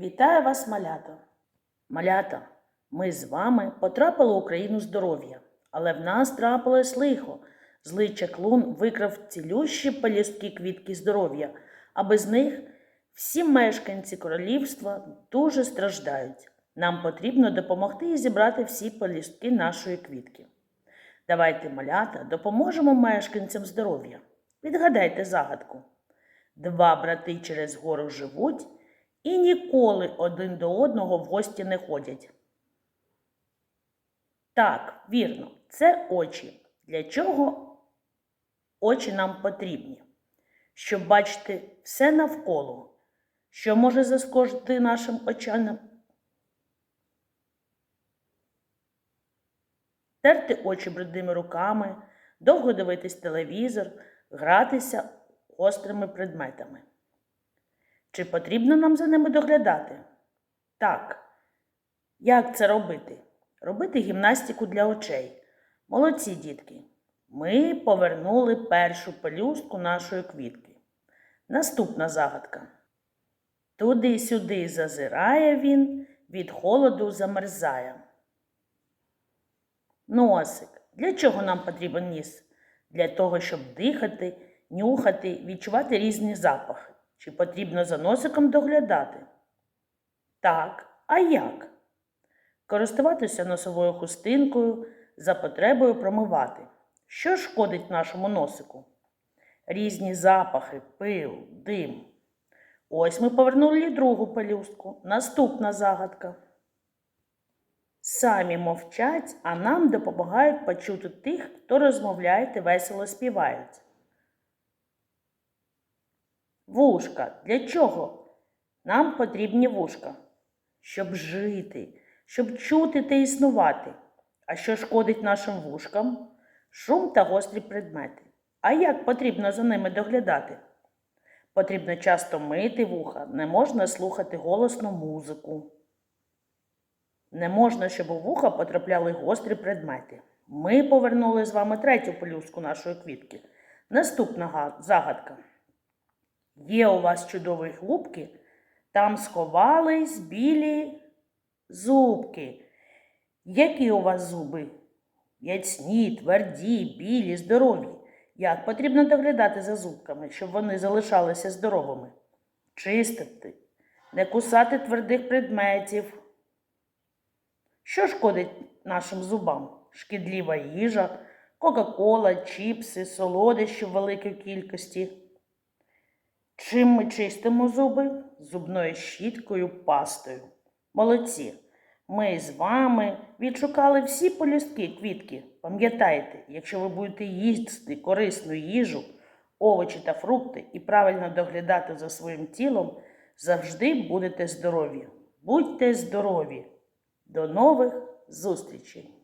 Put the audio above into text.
Вітаю вас, малята. Малята, ми з вами потрапили в Україну здоров'я, але в нас трапилось лихо. Злий чаклун викрав цілющі пелюстки квітки здоров'я, а без них всі мешканці королівства дуже страждають. Нам потрібно допомогти і зібрати всі пелюстки нашої квітки. Давайте, малята, допоможемо мешканцям здоров'я. Відгадайте загадку. Два брати через гору живуть і ніколи один до одного в гості не ходять. Так, вірно, це очі. Для чого очі нам потрібні? Щоб бачити все навколо, що може заскочити нашим очам. Терти очі брудними руками, довго дивитись телевізор, гратися гострими предметами. Чи потрібно нам за ними доглядати? Так. Як це робити? Робити гімнастику для очей. Молодці, дітки. Ми повернули першу пелюстку нашої квітки. Наступна загадка. Туди-сюди зазирає він, від холоду замерзає. Носик. Для чого нам потрібен ніс? Для того, щоб дихати, нюхати, відчувати різні запахи. Чи потрібно за носиком доглядати? Так, а як? Користуватися носовою хустинкою, за потребою промивати. Що шкодить нашому носику? Різні запахи, пил, дим. Ось ми повернули другу пелюстку. Наступна загадка. Самі мовчать, а нам допомагають почути тих, хто розмовляє та весело співають. Вушка. Для чого? Нам потрібні вушка, щоб жити, щоб чути та існувати. А що шкодить нашим вушкам? Шум та гострі предмети. А як потрібно за ними доглядати? Потрібно часто мити вуха, не можна слухати голосну музику. Не можна, щоб у вуха потрапляли гострі предмети. Ми повернули з вами третю пелюстку нашої квітки. Наступна загадка. Є у вас чудові губки, там сховались білі зубки. Які у вас зуби? Ясні, тверді, білі, здорові. Як потрібно доглядати за зубками, щоб вони залишалися здоровими? Чистити, не кусати твердих предметів. Що шкодить нашим зубам? Шкідлива їжа, кока-кола, чіпси, солодощі в великій кількості. Чим ми чистимо зуби? Зубною щіткою, пастою. Молодці. Ми з вами відшукали всі полюстки квітки. Пам'ятайте, якщо ви будете їсти корисну їжу, овочі та фрукти і правильно доглядати за своїм тілом, завжди будете здорові. Будьте здорові! До нових зустрічей!